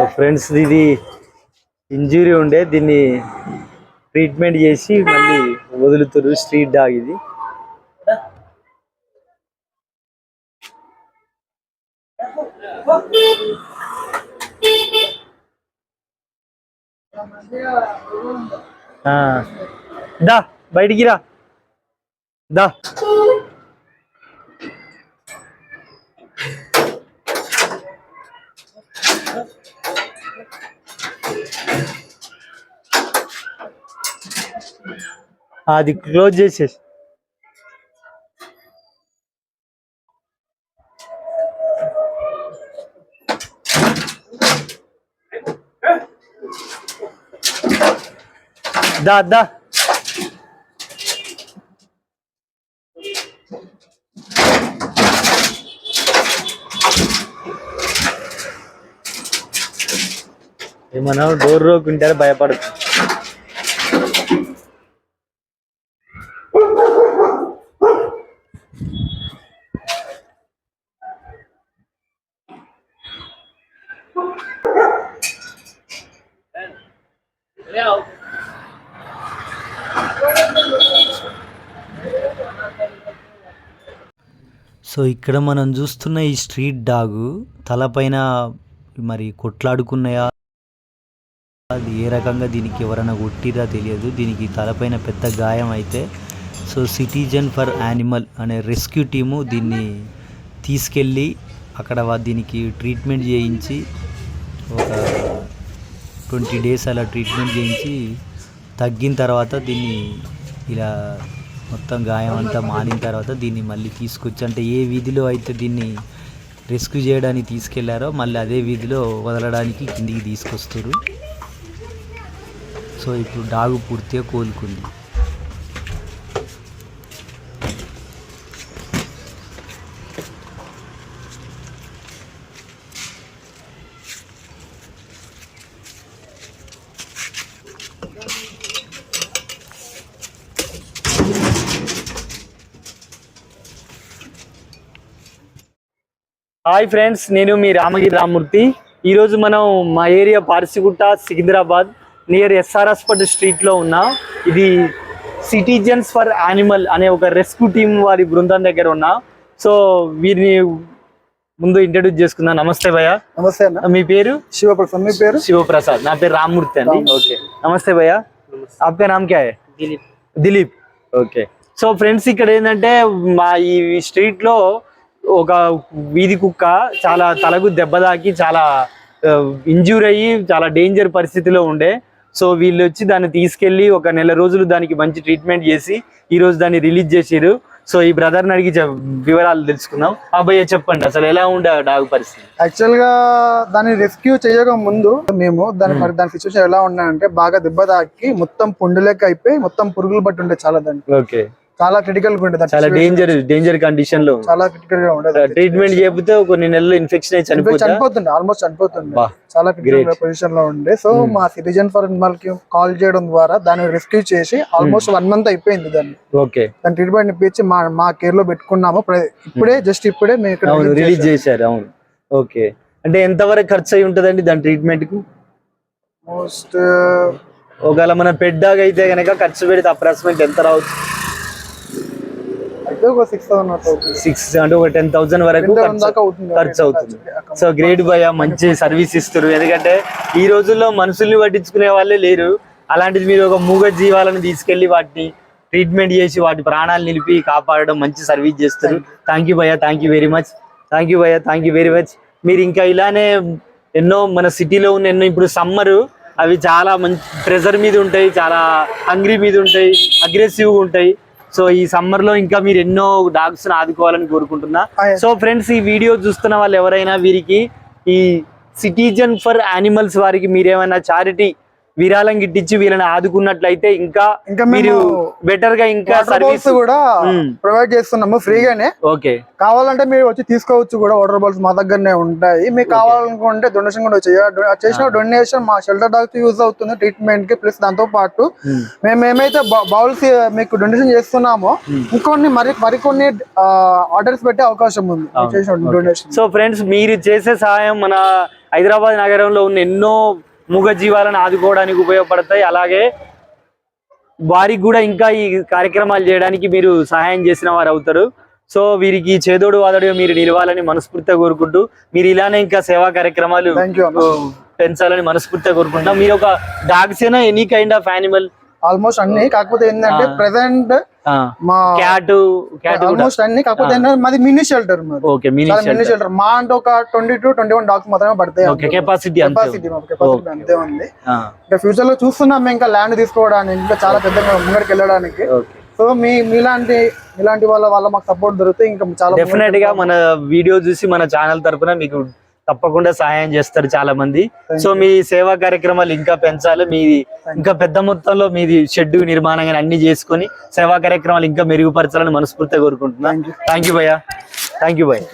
So friends ఇది injury ఉండే దీన్ని ట్రీట్మెంట్ చేసి మళ్ళీ వదులుతారు స్ట్రీట్ డాగ్ ఇది. ఆ, దా బయటికి రా. దా. అది క్లోజ్ చేసేసి. దా దా. ఏమన్నా డోర్ రోకుంటారు భయపడదు సో ఇక్కడ మనం చూస్తున్న ఈ స్ట్రీట్ డాగు తలపైన మరి కొట్లాడుకున్నాయా? అది ఏ రకంగా దీనికి ఎవరైనా కొట్టిరా తెలియదు. దీనికి తలపైన పెద్ద గాయం అయితే సో సిటిజన్ ఫర్ యానిమల్ అనే రెస్క్యూ టీము దీన్ని తీసుకెళ్ళి అక్కడ దీనికి ట్రీట్మెంట్ చేయించి ఒక ట్వంటీ డేస్ అలా ట్రీట్మెంట్ చేయించి తగ్గిన తర్వాత దీన్ని ఇలా మొత్తం గాయం అంతా మానిన తర్వాత దీన్ని మళ్ళీ తీసుకొచ్చి అంటే ఏ వీధిలో అయితే దీన్ని రెస్క్యూ చేయడానికి తీసుకెళ్ళారో మళ్ళీ అదే వీధిలో వదలడానికి కిందికి తీసుకొస్తారు. సో ఇప్పుడు డాగు పూర్తిగా కోలుకుంది. హాయ్ ఫ్రెండ్స్ నేను మీ రామగిరి రామూర్తి ఈరోజు మనం మా area Parsigutta Secunderabad. Near SR hospital స్ట్రీట్లో ఉన్న ఇది సిటిజన్స్ ఫర్ యానిమల్ అనే ఒక రెస్క్యూ టీం వారి బృందం దగ్గర ఉన్న. సో వీరిని ముందు ఇంట్రడ్యూస్ చేసుకుందాం. నమస్తే భయ్య. నమస్తే మీ పేరు? శివప్రసాద్. మీ పేరు? శివప్రసాద్. నా పేరు రామ్మూర్తి అండి. ఓకే. నమస్తే భయ్య. ఆప్కా నామ్ క్యా Dilip. Dilip. Okay. So friends ఇక్కడ ఏంటంటే మా ఈ స్ట్రీట్లో ఒక వీధి కుక్క చాలా తలకు దెబ్బ తాకి చాలా ఇంజూర్ అయ్యి చాలా డేంజర్ పరిస్థితిలో ఉండే. సో వీళ్ళు వచ్చి దాన్ని తీసుకెళ్ళి ఒక నెల రోజులు దానికి మంచి ట్రీట్మెంట్ చేసి ఈ రోజు దాన్ని రిలీజ్ చేసిరు సో ఈ బ్రదర్ని అడిగి చెప్- వివరాలు తెలుసుకుందాం. అబ్బాయి చెప్పండి అసలు ఎలా ఉండే డాగ్ పరిస్థితి? యాక్చువల్గా దాన్ని రెస్క్యూ చేయక ముందు మేము దాని మరి దాని సిచ్యువేషన్ ఎలా ఉన్నాయంటే బాగా దెబ్బ తాకి మొత్తం పుండు లెక్క అయిపోయి మొత్తం పురుగులు పట్టి ఉండే చాలా దాన్ని ఓకే చాలా క్రిటికల్గా ఉండేది చాలా డేంజర్ డేంజర్ కండిషన్లో చాలా క్రిటికల్గా ఉండేది ట్రీట్మెంట్ చేయకపోతే కొన్ని నెలలు ఇన్ఫెక్షన్ అయి చనిపోయి- చనిపోతా చనిపోతుండే ఆల్మోస్ట్ చనిపోతుండే. బా, చాలా క్రిటికల్. పొజిషన్లో ఉండే. So Hmm. మా సిటిజన్ ఫర్కి కాల్ చేయడం ద్వారా దాన్ని రెస్క్యూ చేసి ఆల్మోస్ట్ వన్ మంత్ అయిపోయింది దాన్ని. ఓకే దాని ట్రీట్మెంట్ ఇప్పించి మా మా కేర్లో పెట్టుకున్నాము. ఇప్పుడే జస్ట్ ఇప్పుడే మేము ఇక్కడ రిలీజ్. చేశారు అవును. ఓకే అంటే ఎంత వరకు ఖర్చు అయి ఉంటుందండి దాని ట్రీట్మెంట్కు మోస్ట్ ఒకవేళ మన పెడ్ డాగ్ అయితే కనుక ఖర్చు పెడితే అప్రాక్సిమేట్ ఎంత రావచ్చు? ఒక సిక్స్ థౌసండ్ అవుతుంది. సిక్స్ అంటే ఒక టెన్ థౌసండ్ వరకు 10,000 ఖర్చు- అవుతుంది. ఖర్చు అవుతుంది. సో గ్రేట్ భయ మంచి సర్వీస్ ఇస్తారు ఎందుకంటే ఈ రోజుల్లో మనుషుల్ని పట్టించుకునే వాళ్ళే లేరు. అలాంటిది మీరు ఒక మూగ జీవాలను తీసుకెళ్ళి వాటిని ట్రీట్మెంట్ చేసి వాటి ప్రాణాలు నిలిపి కాపాడడం మంచి సర్వీస్ చేస్తారు థ్యాంక్ యూ భయ్య. Thank you very much thank you భయ్య. థ్యాంక్ యూ వెరీ మచ్ మీరు ఇంకా ఇలానే ఎన్నో మన సిటీలో ఉన్న ఎన్నో ఇప్పుడు సమ్మర్ అవి చాలా మంచి ప్రెజర్ మీద ఉంటాయి చాలా హంగ్రీ మీద ఉంటాయి అగ్రెసివ్గా ఉంటాయి. సో ఈ సమ్మర్లో ఇంకా మీరు ఎన్నో డాగ్స్ ఆదుకోవాలని కోరుకుంటున్నా. సో ఫ్రెండ్స్ ఈ వీడియో చూస్తున్న వాళ్ళు ఎవరైనా వీరికి ఈ సిటిజన్ ఫర్ యానిమల్స్ వారికి మీరేమైనా చారిటీ విరాళం గిట్టించి వీళ్ళని ఆదుకున్నట్లయితే ఇంకా ఇంకా మీరు బెటర్గా ఇంకా సర్వీస్ కూడా. ప్రొవైడ్ చేస్తున్నాము ఫ్రీగానే. ఓకే కావాలంటే మీరు వచ్చి తీసుకోవచ్చు కూడా వాటర్ బాల్స్ మా దగ్గరనే ఉంటాయి. మీకు కావాలనుకుంటే డొనేషన్ కూడా చేసిన డొనేషన్ మా షెల్టర్ డాగ్స్ యూజ్ అవుతుంది ట్రీట్మెంట్కి ప్లస్ దాంతో పాటు మేము ఏమైతే బౌల్స్ మీకు డొనేషన్ చేస్తున్నామో ఇంకొన్ని మరి మరికొన్ని ఆర్డర్స్ పెట్టే అవకాశం ఉంది. డొనేషన్ సో ఫ్రెండ్స్ మీరు చేసే సహాయం మన హైదరాబాద్ నగరంలో ఉన్న ఎన్నో మూగ జీవాలను ఆదుకోవడానికి ఉపయోగపడతాయి. అలాగే వారికి కూడా ఇంకా ఈ కార్యక్రమాలు చేయడానికి మీరు సహాయం చేసిన వారు అవుతారు. సో వీరికి చేదోడు వాదోడుగా మీరు నిలవాలని మనస్ఫూర్తిగా కోరుకుంటూ మీరు ఇలానే ఇంకా సేవా కార్యక్రమాలు పెంచాలని మనస్ఫూర్తిగా కోరుకుంటున్నాం. మీరు ఒక డాగ్స్ అయినా any kind of animal almost అన్ని కాకపోతే ఏంటంటే. ప్రెసెంట్ మా క్యాట్ క్యాట్ కూడా. ఆల్మోస్ట్ అన్ని కాకపోతే ఏంటంటే మాది mini shelter okay mini shelter మా అంటే ఒక twenty to twenty one dogs మాత్రమే పడతాయి ఓకే కెపాసిటీ అంతే కెపాసిటీ. అంతే ఉంది. ఇంకా ఫ్యూచర్లో చూస్తున్నాం ఇంకా ల్యాండ్ తీసుకోవడానికి ఇంకా చాలా పెద్దగా ముంగడికి వెళ్ళడానికి. సో మీ మీలాంటి మీలాంటి వాళ్ళ వల్ల మాకు సపోర్ట్ దొరికితే ఇంకా చాలా డెఫినెట్గా మన వీడియో చూసి మన ఛానల్ తరపున మీకు తప్పకుండా సహాయం చేస్తారు చాలా మంది సో మీ సేవా కార్యక్రమాలు ఇంకా పెంచాలి. మీది ఇంకా పెద్ద మొత్తంలో మీది షెడ్ నిర్మాణం కానీ అన్ని చేసుకొని సేవా కార్యక్రమాలు ఇంకా మెరుగుపరచాలని మనస్ఫూర్తిగా కోరుకుంటున్నాను థ్యాంక్ యూ భయ్యా. థ్యాంక్ యూ భయ్య.